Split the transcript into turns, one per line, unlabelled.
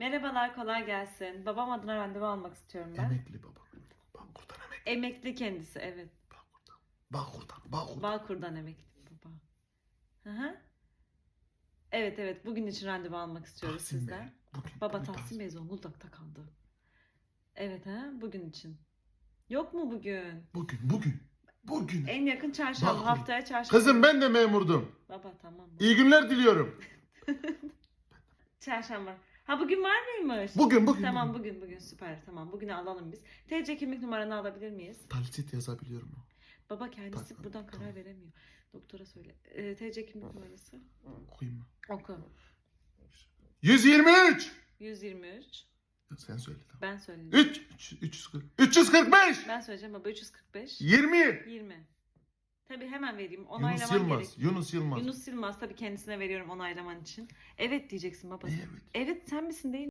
Merhabalar, kolay gelsin. Babam adına randevu almak istiyorum ben.
Emekli baba. Bağkur'dan emekli.
Emekli kendisi, evet.
Bağkur'dan. Bağkur'dan. Bağkur'dan.
Bağkur'dan emekli baba. Hı hı. Evet evet, bugün için randevu almak istiyoruz
Tahsin Bey.
sizden.
Bugün,
Baba
bugün
Tahsin Bey Zonguldak'ta kaldı. Evet ha, bugün için. Yok mu bugün?
Bugün, bugün. Bugün.
En yakın çarşamba,
Bağkur.
haftaya çarşamba.
Kızım ben de memurdum.
Baba tamam.
İyi günler diliyorum.
Çarşamba. Ha bugün var mıymış?
Bugün, bugün.
Tamam
bugün.
bugün bugün süper tamam bugünü alalım biz. TC kimlik numaranı alabilir miyiz?
Talsit yazabiliyor mu?
Baba kendisi
Tamam,
buradan karar
tamam.
veremiyor. Doktora söyle. Ee, TC kimlik numarası?
Koyayım mı?
Oku.
123.
123.
Ya Sen söyle tamam.
Ben söyleyeyim.
3 340 345
Ben söyleyeceğim baba 345.
20
20. Tabii hemen vereyim.
Yunus
Onaylaman
Yılmaz.
gerek.
Yunus Yılmaz.
Yunus Yılmaz tabii kendisine veriyorum onaylaman için. Evet diyeceksin baba.
Evet?
Evet sen misin değil?